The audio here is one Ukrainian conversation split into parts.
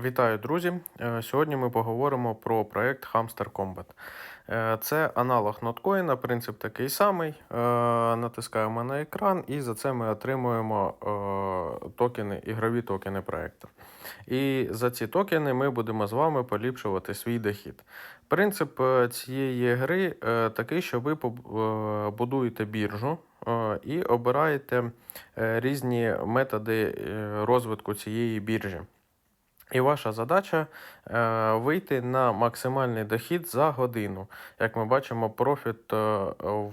Вітаю, друзі! Е, Сьогодні ми поговоримо про проект Hamster Combat. Е, Це аналог ноткоїна, принцип такий самий. Е, Натискаємо на екран, і за це ми отримуємо токени, ігрові токени проекту. І за ці токени ми будемо з вами поліпшувати свій дохід. Принцип цієї гри такий, що ви будуєте біржу і обираєте різні методи розвитку цієї біржі. І ваша задача е, вийти на максимальний дохід за годину. Як ми бачимо, профіт е,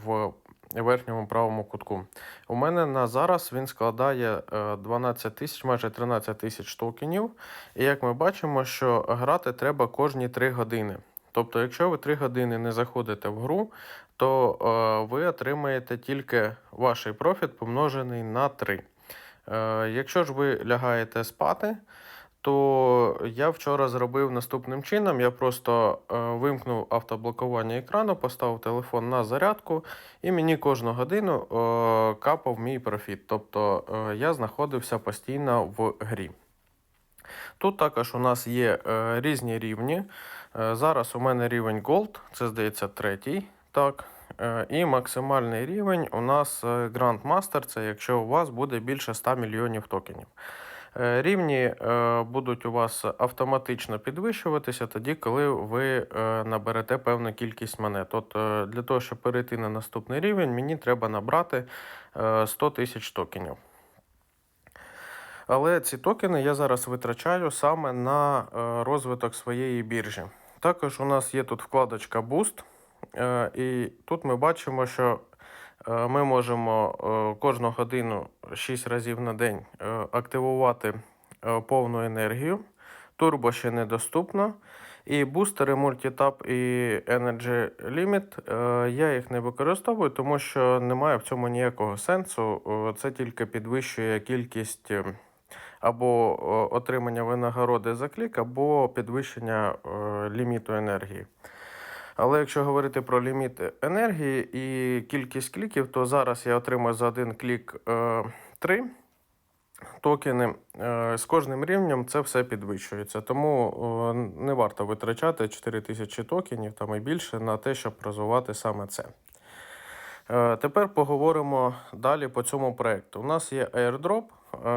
в верхньому правому кутку. У мене на зараз він складає е, 12 тисяч, майже 13 тисяч токенів. І як ми бачимо, що грати треба кожні 3 години. Тобто, якщо ви 3 години не заходите в гру, то е, ви отримаєте тільки ваш профіт помножений на 3. Е, якщо ж ви лягаєте спати, то я вчора зробив наступним чином. Я просто е, вимкнув автоблокування екрану, поставив телефон на зарядку, і мені кожну годину е, капав мій профіт. Тобто е, я знаходився постійно в грі. Тут також у нас є різні рівні. Зараз у мене рівень Gold, це здається третій. Так. І максимальний рівень у нас е, Grandmaster, це якщо у вас буде більше 100 мільйонів токенів. Е, Рівні е, будуть у вас автоматично підвищуватися тоді, коли ви е, наберете певну кількість монет. От для того, щоб перейти на наступний рівень, мені треба набрати е, 100 тисяч токенів. Але ці токени я зараз витрачаю саме на розвиток своєї біржі. Також у нас є тут вкладочка Boost, і тут ми бачимо, що ми можемо е, кожну годину 6 разів на день е, активувати е, повну енергію. Турбо ще недоступно. І бустери Multitap і Energy Limit е, я їх не використовую, тому що немає в цьому ніякого сенсу. Е, Це тільки підвищує кількість е, або е, отримання винагороди за клік, або підвищення е, ліміту енергії. Але якщо говорити про ліміт енергії і кількість кліків, то зараз я отримую за один клік е, 3 токени. Е, З кожним рівнем це все підвищується. Тому е, не варто витрачати 4000 токенів там і більше на те, щоб розвивати саме це. Е, Тепер поговоримо далі по цьому проекту. У нас є airdrop, е,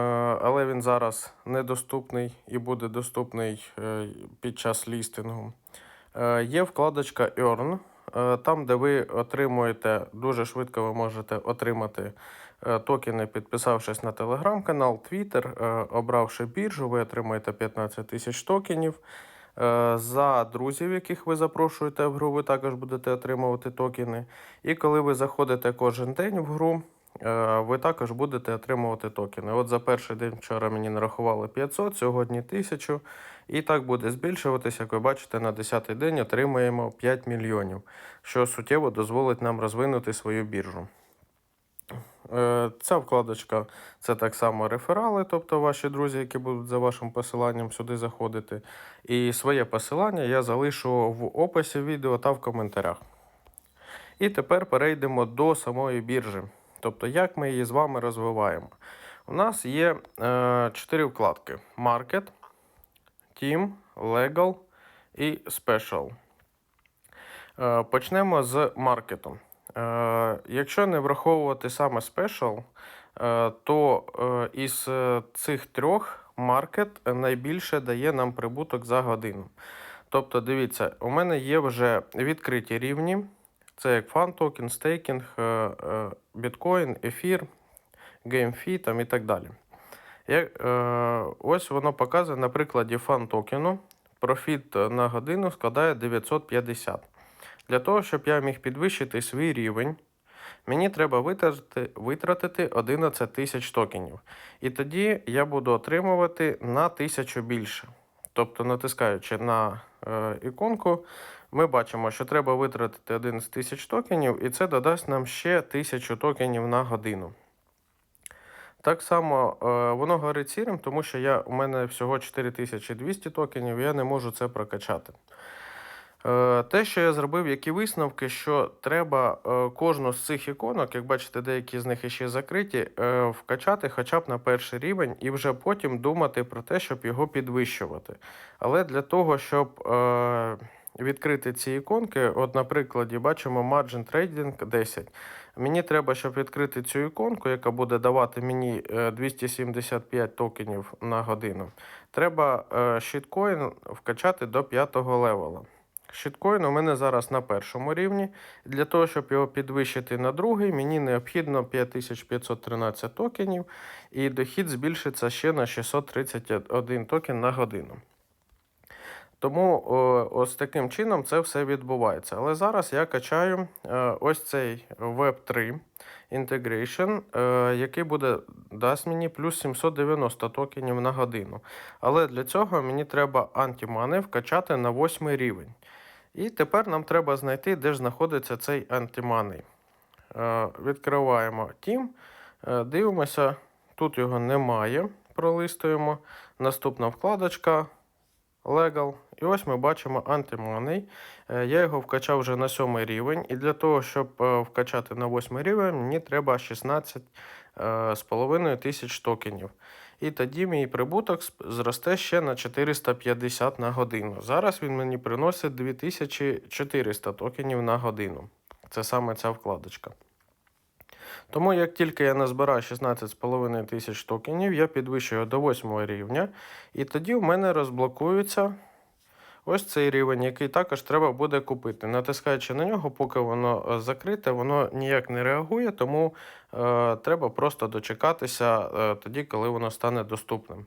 але він зараз недоступний і буде доступний е, під час лістингу. Е, Є вкладочка Earn, е, там, де ви отримуєте, дуже швидко ви можете отримати е, токени, підписавшись на телеграм-канал, Twitter, обравши біржу, ви отримаєте 15 тисяч токенів. За друзів, яких ви запрошуєте в гру, ви також будете отримувати токени. І коли ви заходите кожен день в гру, ви також будете отримувати токени. От за перший день вчора мені нарахували 500, сьогодні 1000. І так буде збільшуватися. Як ви бачите, на 10-й день отримаємо 5 мільйонів, що суттєво дозволить нам розвинути свою біржу. Е, Ця вкладочка це так само реферали, тобто ваші друзі, які будуть за вашим посиланням сюди заходити. І своє посилання я залишу в описі відео та в коментарях. І тепер перейдемо до самої біржі. Тобто, як ми її з вами розвиваємо. У нас є е, 4 вкладки: Market, Team, Legal і Special. Е, Почнемо з маркету. Е, Якщо не враховувати саме Special, е, то е, із е, цих трьох маркет найбільше дає нам прибуток за годину. Тобто, дивіться, у мене є вже відкриті рівні. Це як фан токен, стейкінг, е, е, біткоін, ефір, геймфі там і так далі. Е, ось воно показує на прикладі фан токену. Профіт на годину складає 950. Для того, щоб я міг підвищити свій рівень, мені треба витратити, витратити 11 тисяч токенів. І тоді я буду отримувати на 1000 більше. Тобто, натискаючи на іконку, ми бачимо, що треба витратити 11 тисяч токенів, і це додасть нам ще 1000 токенів на годину. Так само е, воно горить сірим, тому що я, у мене всього 4200 токенів, я не можу це прокачати. Е, Те, що я зробив, які висновки, що треба е, кожну з цих іконок, як бачите, деякі з них іще закриті, вкачати хоча б на перший рівень і вже потім думати про те, щоб його підвищувати. Але для того, щоб відкрити ці іконки, от на прикладі бачимо Margin Trading 10. Мені треба, щоб відкрити цю іконку, яка буде давати мені е, 275 токенів на годину. Треба е, щиткоін вкачати до 5 левела. Щиткоін у мене зараз на першому рівні. Для того, щоб його підвищити на другий, мені необхідно 5513 токенів, і дохід збільшиться ще на 631 токен на годину. Тому о, ось таким чином це все відбувається. Але зараз я качаю е, ось цей Web3 Integration, е, який буде дасть мені плюс 790 токенів на годину. Але для цього мені треба антимани вкачати на 8 рівень. І тепер нам треба знайти, де ж знаходиться цей антиманий. Е, Відкриваємо Team, е, дивимося, тут його немає. Пролистуємо. Наступна вкладочка Legal. І ось ми бачимо Anti-Money. Е, Я його вкачав вже на 7 рівень, і для того, щоб е, вкачати на 8 рівень, мені треба 16 е, тисяч токенів. І тоді мій прибуток зросте ще на 450 на годину. Зараз він мені приносить 2400 токенів на годину. Це саме ця вкладочка. Тому як тільки я назбираю 16,5 тисяч токенів, я підвищую до 8 рівня, і тоді в мене розблокується ось цей рівень, який також треба буде купити. Натискаючи на нього, поки воно е, закрите, воно ніяк не реагує, тому е, треба просто дочекатися е, тоді, коли воно стане доступним.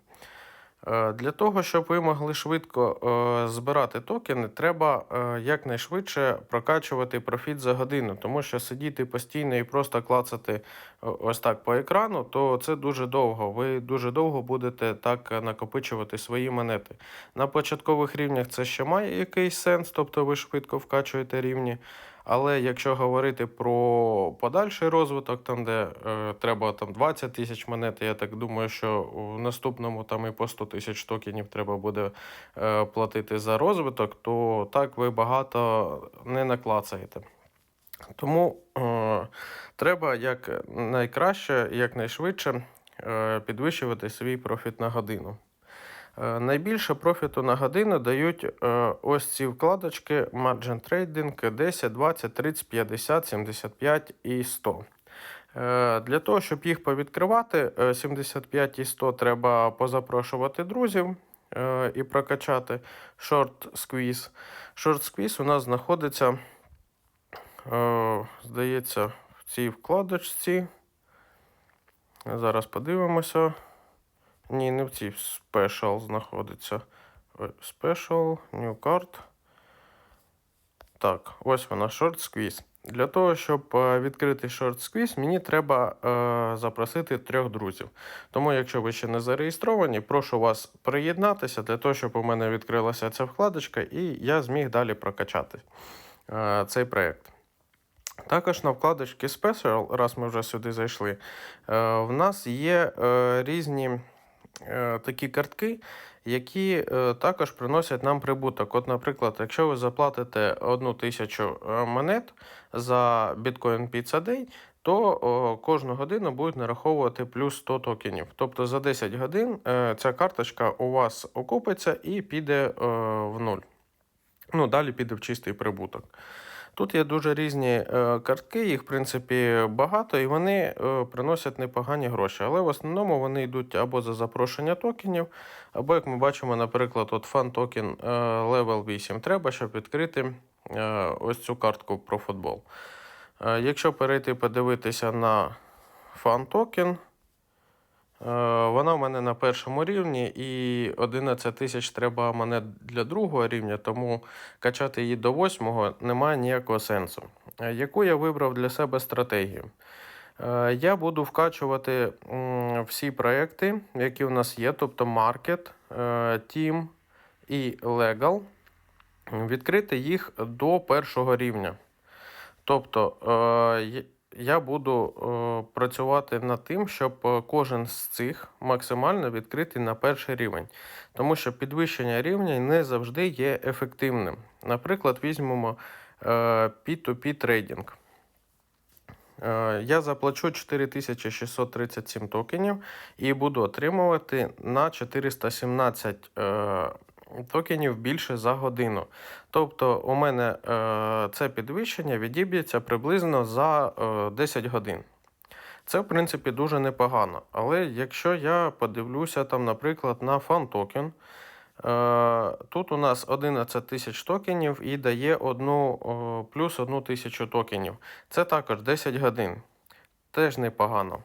Е, Для того, щоб ви могли швидко е, збирати токени, треба е, якнайшвидше прокачувати профіт за годину, тому що сидіти постійно і просто клацати ось так по екрану, то це дуже довго. Ви дуже довго будете так накопичувати свої монети. На початкових рівнях це ще має якийсь сенс, тобто ви швидко вкачуєте рівні. Але якщо говорити про подальший розвиток, там де е, треба там 20 тисяч монет, я так думаю, що в наступному там і по 100 тисяч токенів треба буде е, платити за розвиток, то так ви багато не наклацаєте. Тому е, треба як найкраще, якнайшвидше е, підвищувати свій профіт на годину. Е, Найбільше профіту на годину дають е, ось ці вкладочки Margin Trading 10, 20, 30, 50, 75 і 100. Е, Для того, щоб їх повідкривати, е, 75 і 100 треба позапрошувати друзів і прокачати Short Squeeze. Short Squeeze у нас знаходиться, здається, в цій вкладочці. Зараз подивимося. Ні, не в цій Special знаходиться. Special, New Card. Так, ось вона Short Squeeze. Для того, щоб е, відкрити Short Squeeze, мені треба е, запросити трьох друзів. Тому, якщо ви ще не зареєстровані, прошу вас приєднатися для того, щоб у мене відкрилася ця вкладочка, і я зміг далі прокачати е, цей проєкт. Також на вкладочці Special, раз ми вже сюди зайшли, е, в нас є е, різні такі картки, які е, також приносять нам прибуток. От, наприклад, якщо ви заплатите одну тисячу е, монет за Bitcoin Pizza Day, то кожну годину будуть нараховувати плюс 100 токенів. Тобто за 10 годин е, ця карточка у вас окупиться і піде е, в нуль. Ну, далі піде в чистий прибуток. Тут є дуже різні е, картки, їх в принципі багато, і вони е, приносять непогані гроші. Але в основному вони йдуть або за запрошення токенів, або, як ми бачимо, наприклад, от фан токен Level 8 треба, щоб відкрити е, ось цю картку про футбол. Якщо перейти подивитися на фан токен, Вона в мене на першому рівні, і 11 тисяч треба монет для другого рівня, тому качати її до восьмого немає ніякого сенсу. Е, Яку я вибрав для себе стратегію? Е, Я буду вкачувати всі проекти, які у нас є, тобто Market, е, Team і Legal, відкрити їх до першого рівня. Тобто, е, я буду е, працювати над тим, щоб е, кожен з цих максимально відкрити на перший рівень. Тому що підвищення рівня не завжди є ефективним. Наприклад, візьмемо е, P2P трейдинг. Е, Я заплачу 4637 токенів і буду отримувати на 417 е, токенів більше за годину. Тобто у мене е, це підвищення відіб'ється приблизно за е, 10 годин. Це, в принципі, дуже непогано. Але якщо я подивлюся, там, наприклад, на фан токен, е, тут у нас 11 тисяч токенів і дає одну, плюс 1 тисячу токенів. Це також 10 годин. Теж непогано.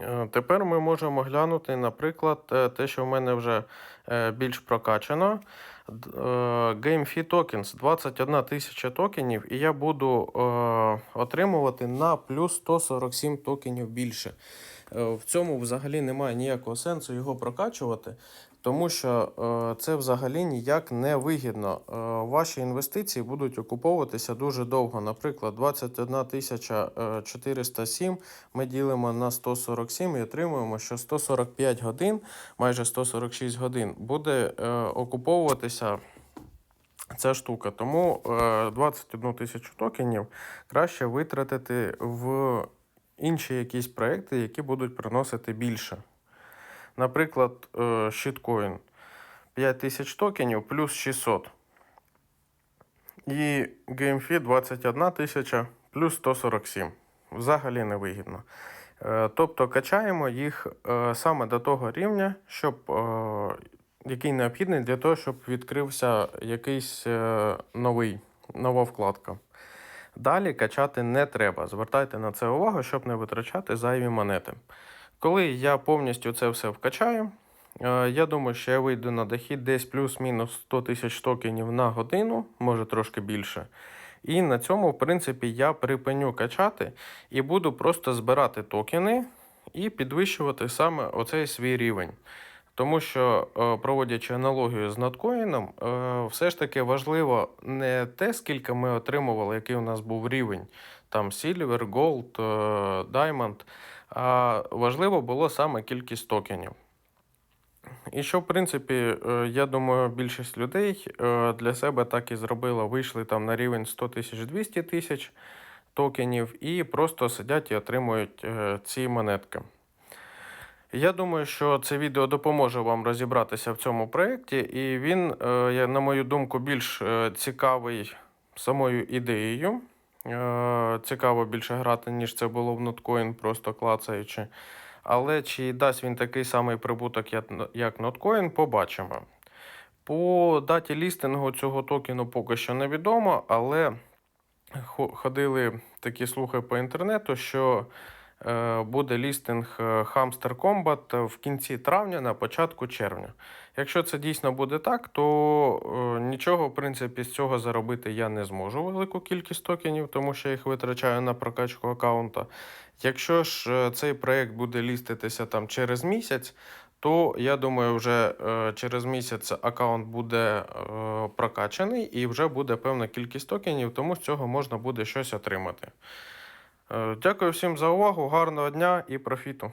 Е, Тепер ми можемо глянути, наприклад, е, те, що в мене вже е, більш прокачано. GameFi Tokens 21 тисяча токенів, і я буду отримувати на плюс 147 токенів більше. В цьому взагалі немає ніякого сенсу його прокачувати, тому що е, це взагалі ніяк не вигідно. Е, Ваші інвестиції будуть окуповуватися дуже довго. Наприклад, 21 тисяча е, 407 ми ділимо на 147 і отримуємо, що 145 годин, майже 146 годин, буде окуповуватися ця штука. Тому е, 21 тисячу токенів краще витратити в інші якісь проекти, які будуть приносити більше. Наприклад, е, Shitcoin 5 тисяч токенів плюс 600. І GameFi 21 тисяча плюс 147. Взагалі невигідно. Е, Тобто качаємо їх е, саме до того рівня, щоб, який необхідний для того, щоб відкрився якийсь новий, нова вкладка. Далі качати не треба. Звертайте на це увагу, щоб не витрачати зайві монети. Коли я повністю це все вкачаю, е, я думаю, що я вийду на дохід десь плюс-мінус 100 тисяч токенів на годину, може трошки більше. І на цьому, в принципі, я припиню качати і буду просто збирати токени і підвищувати саме оцей свій рівень. Тому що, е, проводячи аналогію з надкоїном, е, все ж таки важливо не те, скільки ми отримували, який у нас був рівень, там Silver, Gold, Diamond, а важливо було саме кількість токенів. І що, в принципі, е, я думаю, більшість людей е, для себе так і зробила, вийшли там на рівень 100 тисяч 200 тисяч токенів і просто сидять і отримують е, ці монетки. Я думаю, що це відео допоможе вам розібратися в цьому проєкті, і він, на мою думку, більш цікавий самою ідеєю. Е, Цікаво більше грати, ніж це було в Notcoin, просто клацаючи. Але чи дасть він такий самий прибуток, як, Notcoin, побачимо. По даті лістингу цього токену поки що невідомо, але ходили такі слухи по інтернету, що буде лістинг е, Hamster Combat в кінці травня на початку червня. Якщо це дійсно буде так, то е, нічого, в принципі, з цього заробити я не зможу велику кількість токенів, тому що я їх витрачаю на прокачку аккаунта. Якщо ж е, цей проект буде ліститися там через місяць, то я думаю, вже е, через місяць аккаунт буде е, прокачаний і вже буде певна кількість токенів, тому з цього можна буде щось отримати. Е, Дякую всім за увагу, гарного дня і профіту!